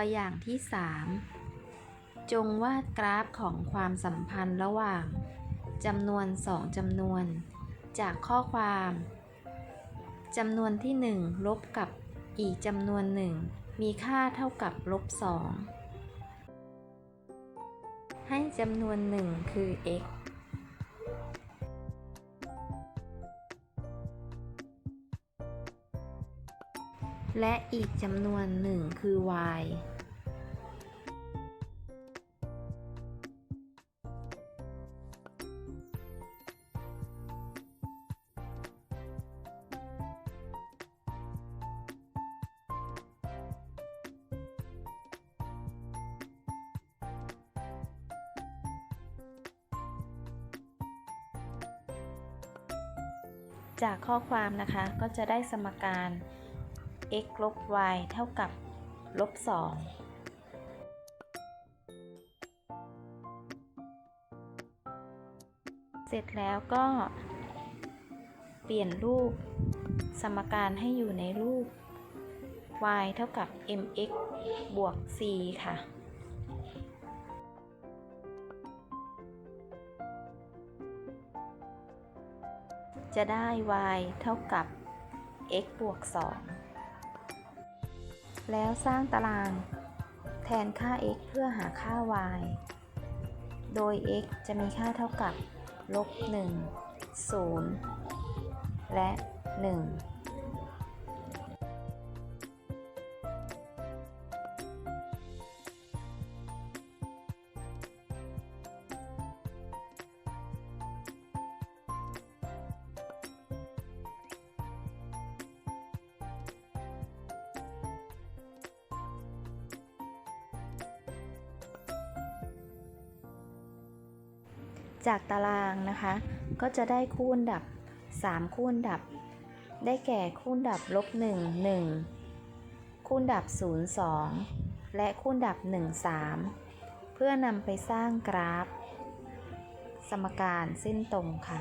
ตัวอย่างที่ 3 จงวาดกราฟของความสัมพันธ์ระหว่างจำนวน 2จำนวน จากข้อความจำนวนที่ 1 ลบกับอีกจำนวนหนึ่งมีค่าเท่ากับลบ2ให้จำนวนหนึ่งคือ x และอีกจำนวนหนึ่งคือ y จากข้อความนะคะก็จะได้สมการ x ลบ y เท่ากับลบ2เสร็จแล้วก็เปลี่ยนรูปสมการให้อยู่ในรูป y เท่ากับ mx บวก c ค่ะ จะได้ y เท่ากับ x บวก 2 แล้วสร้างตารางแทนค่า x เพื่อหาค่า y โดย x จะมีค่าเท่ากับลบ1 0 และ 1 จากตารางนะคะ ก็จะได้คูณดับ 3 คูณดับ ได้แก่คูณดับลบ1 1 คูณดับ 0 2 และคูณดับ 1 3 เพื่อนำไปสร้างกราฟ สมการเส้นตรงค่ะ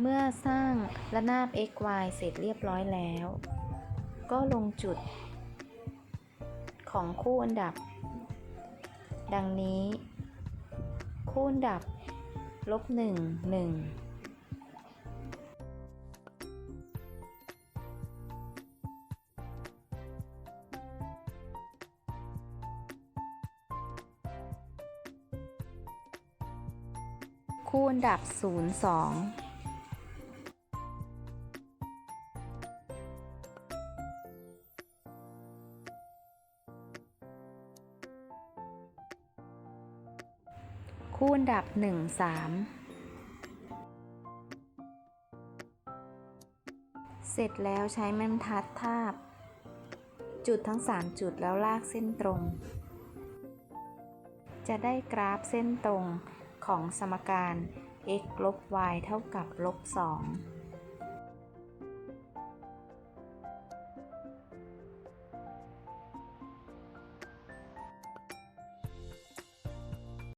เมื่อสร้างระนาบ x y เสร็จเรียบร้อยแล้ว ก็ลงจุด ของคู่อันดับ ดังนี้ คู่อันดับลบหนึ่งหนึ่งคู่อันดับ 0 2 คู่อันดับ 1 3 เสร็จแล้วใช้แม่บรรทัดทาบ จุดทั้ง 3 จุดแล้วลากเส้นตรง จะได้กราฟเส้นตรงของสมการ x ลบ y เท่ากับลบ 2